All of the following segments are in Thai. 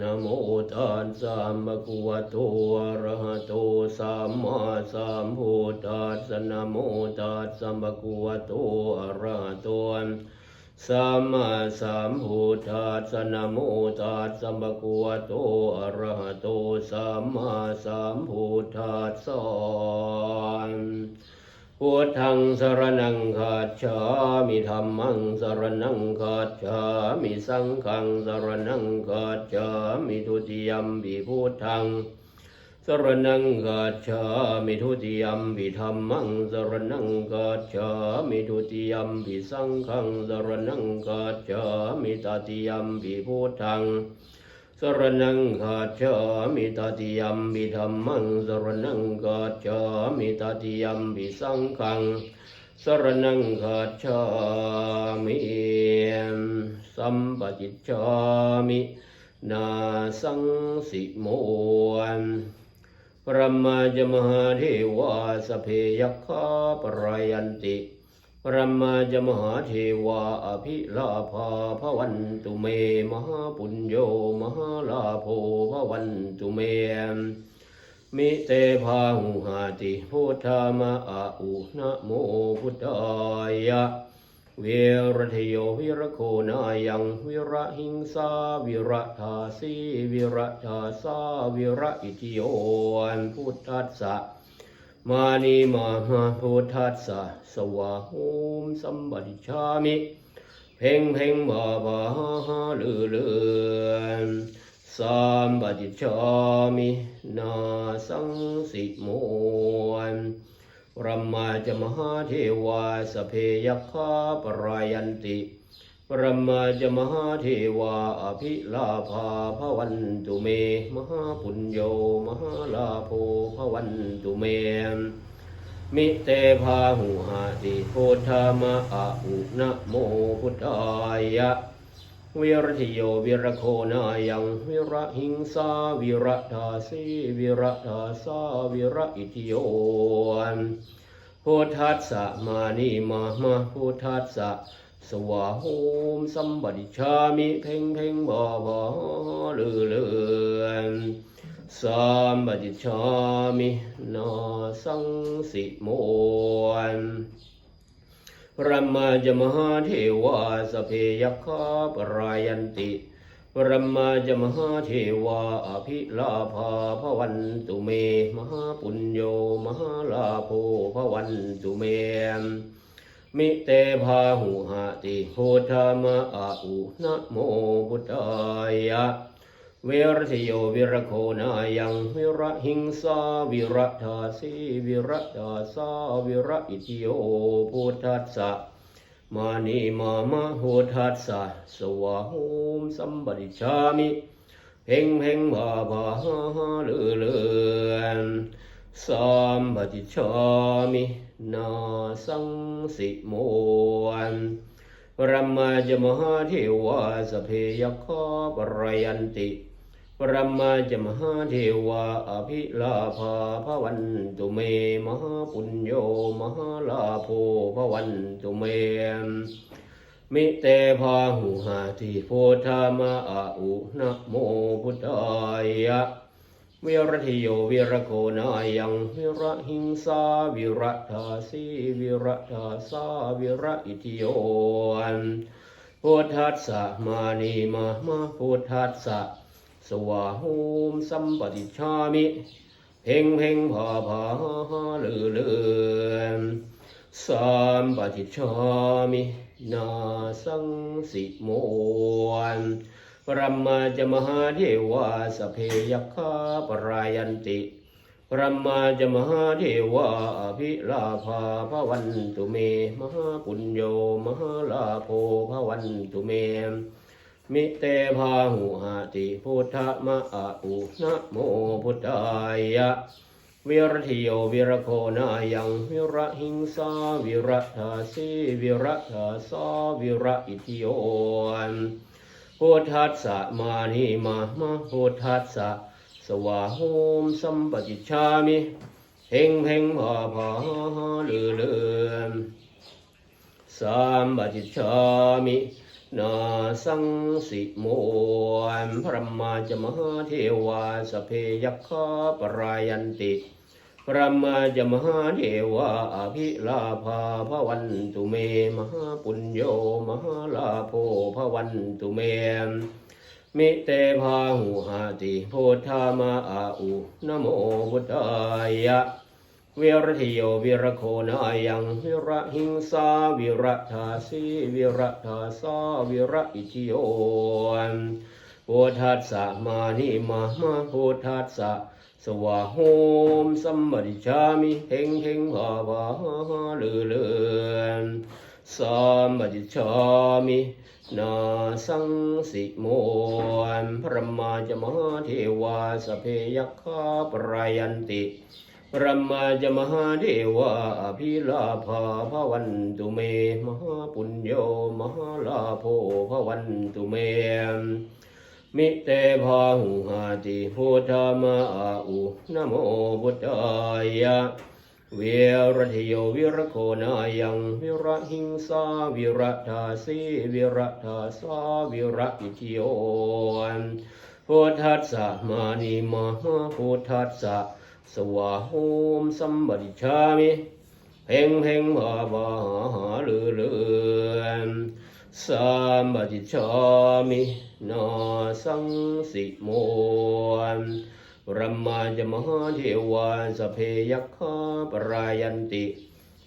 นะโมตัสสะมะคะวะโตอะระหะโตสัมมาสัมพุทธัสสะนะโมตัสสะมะคะวะโตอะระหะโตสัมมาสัมพุทธัสสะนะโมตัสสะมะคะวะโตอะระหะโตสัมมาสัมพุทธัสสะ พุทธังสรนังคัจฉามิธรรมังสรนังคัจฉามิสังฆังสรนังคัจฉามิทุติยมปิพุทธังสรนังคัจฉามิทุติยมปิธรรมังสรนังคัจฉามิทุติยมปิสังฆังสรนังคัจฉามิตติยมปิพุทธัง สรนังคาจามิตติยัมปิธรรมังสรนังคาจามิตติยัมปิสังฆังสรนังคาจามิสัมปจิจจามินาสังสิโมนประมาจมหาเทวาสเพยคฆาปรายันติ รมาจมหาเทวาอภิลาภาพวันตุเม มหาปุญโยมหาลาโภพวันตุเม มิเตภาหุหาติพุทธามะอาอุนะโมพุทธายะ เวรทโยวิรโคนายังวิระหิงสาวิระทาสีวิระทาสาวิระอิทิโยอันพุทธัสสะ มานีมามาพุทธัสสะสวะโหมสัมบัติชามิ เพ่งเพ่งบาบาฮาฮาลือเลือนสัมบัติชามินาสังสิโมนปรมมาจมหาเทวาสเพยคฆาปรายันติ ปรมาจมหาเทวาอภิลาภาพวันตุเม มหาปุญโยมหาลาโภพวันตุเม มิเตภาหุหาติโพธามะอะอุนะโมพุทธายะวิรติโยวิรโคนายังวิระหิงสาวิระทาสีวิระทาสาวิระอิทิโยนพุทธัสสะมานีมามาพุทธัสสะ สวะโหมสัมบัติชามิเพ่งเพ่งบาบาลือเลือนสัมบัติชามินาสังสิโมนพระมาจมหาเทวาสเพยคาปรายันติพระมาจมหาเทวาอภิลาภาพวันตุเม มหาปุญโยมหาลาโภพวันตุเม มิเตภาหุหาติพุทธมะอาอุนะโมพุทธายะเวรทโยวิรโคนายังวิระหิงสาวิระทาสีวิระทาสาวิระอิทิโยพุทธัสสะมานีมามาพุทธัสสะสวะโหมสัมปติชามิเพ่งเพ่งบาบาฮาฮาเลือเลือ สัมปติชามินาสังสิโมนปรมาจมหาเทวาสเพยคฆาปรายันติปรมาจมหาเทวาอภิลาภาพวันตุเมมหาปุญโยมหาลาโภพวันตุเมมิเตภาหุหาติโพธามะอาอุนะโมพุทธายะ วิรติโยวิรโคนายังวิระหิงสาวิระทาสีวิระทาสาวิระอิทิโยนพุทธัสสะมานีมามาพุทธัสสะสวะโหมสัมปติชามิเพ่งเพ่งพาพาฮาลือเลือนสัมปติชามินาสังสิโมน ปรมาจมหาเทวาสเพยคาปรายันติปรมาจมหาเทวาอภิลาภาพวันตุเม มหาปุญโยมหาลาโภพวันตุเม มิเตภาหุหาติพุทธมะอาอุนะโมพุทธายะวิรติโยวิรโคนายังวิระหิงสาวิระทาสีวิระทาสาวิระอิทิโยน พุทธัสสะมานิมามาพุทธัสสะสวะโหมสัมปติชามิเพ่งเพ่งพาพาลือเลือนสัมปติชามินาสังสิโมนพระมาจมหาเทวาสเพยัคฆาปรายันติ พระมาจมหาเทวาอภิลาภาพวันตุเม มหาปุญโยมหาลาโภพวันตุเม มิเตภาหุหาติโพธามาอาอุนโมพุทธายะวิรทิโยวิรโคนายังวิระหิงสาวิระทาสีวิระทาสาวิระอิทิโยโพธัสสะมานิมามาโพธัสสะ สวะโหมสัมมาดิชามิเฮงเฮงภาวะลือเลือนสัมมาดิชามินาสังสิโมนพระมาจมหาเทวาสเพยัคฆาปรายันติพระมาจมหาเทวาอภิลาภาพวันตุเม มหาปุญโยมหาลาโภพวันตุเม มิเตภาหุหาติพุทธมาอุนโมพุทธายะเวรทิโยวิรโคนายังวิระหิงสาวิระทาสีวิระทาสาวิระอิทิโยพุทธัสสะมานิมาพุทธัสสะสวะโหมสัมบดิชามิเพ่งเพ่งบาบาหาลือเลือน สัมบดิชามินาสังสิโมนพระมาจมหาเทวาสเพยัคฆาปรายันติ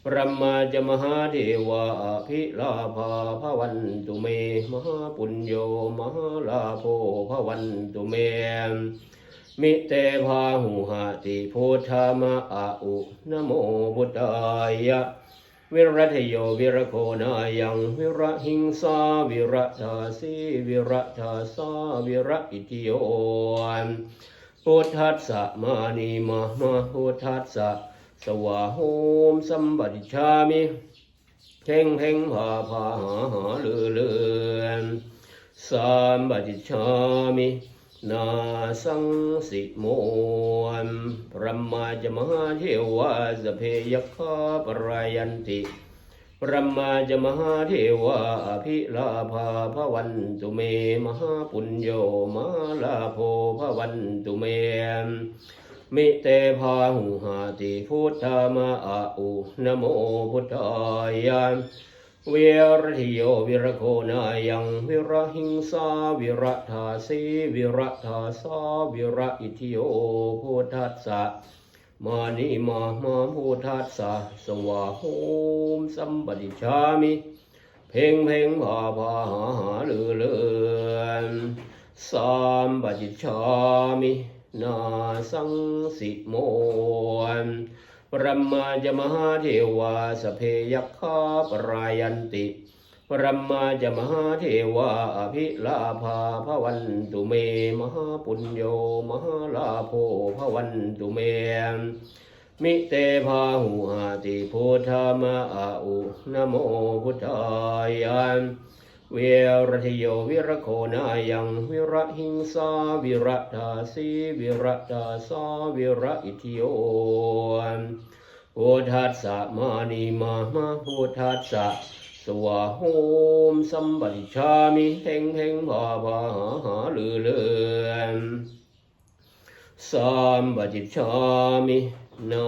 พระมาจมหาเทวาอภิลาภาพวันตุเม มหาปุญโยมหาลาโภพวันตุเม มิเตภาหุหาติพุทธามาอาอุนะโมพุทธายะ วิรัตโยวิรโคนายังวิระหิงสาวิระทาสีวิระทาสาวิระอิทิโยพุทธัสสะมานีมามาพุทธัสสะสวะโหมสัมปติชามิเพ่งเพ่งพาพาหาหาเลือเลือนสัมปติชามิ นาสังสิโมนพระมาจมหาเทวาสเพยคาปรายันติพระมาจมหาเทวาอภิลาภาพวันตุเม มหาปุญโยมาลาโภพวันตุเม มิเตภาหุหาติพุทธามาอาอุนะโมพุทธายะ เวรทิโยวิรโคนายังวิระหิงสาวิระทาสีวิระทาสาวิระอิทิโยพุทธัสสะมานิมามาพุทธัสสะสวะโหมสัมปติชามิ เพ่งเพ่งพาพาหาหาเลือเลือนสัมปติชามิ นาสังสิโมน พระมาจมหาเทวาสเพยัคาปรายันติพระมาจมหาเทวาอภิลาภาพวันตุเม มหาปุญโยมหาลาโภพวันตุเม มิเตภาหุหาติพุทธามาอาอุนโมพุทธายะ เวรทิโยวิรโคนายังวิระหิงสาวิระทาสีวิระทาสาวิระอิทิโยพุทธัสสะมานีมามาพุทธัสสะสวะโหมสัมปติชามิเฮงเฮงภาภาหาหาลือเลือนสัมปติชามินา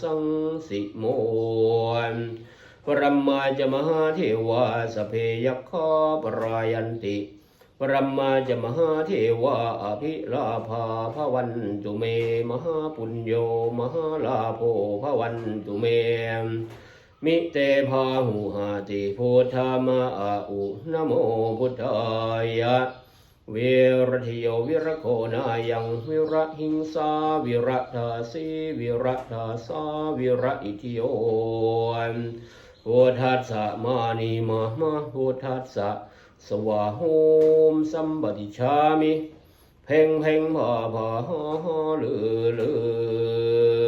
สังสิโมน พระมาจมหาเทวาสเพยคาปรายันติพระมาจมหาเทวาอภิลาภาพวันตุเม มหาปุญโยมหาลาโภพวันตุเม มิเตภาหุหาติพุทธามาอาอุนโมพุทธายะเวรทิโยวิรโคนายังวิระหิงสาวิระทาสีวิระทาสาวิระอิทิโย โอทัสสะมานีมามาโอทัสสะสวะโฮมสัมปติชามิ เพ่งเพ่งพาพาหาหลือลือ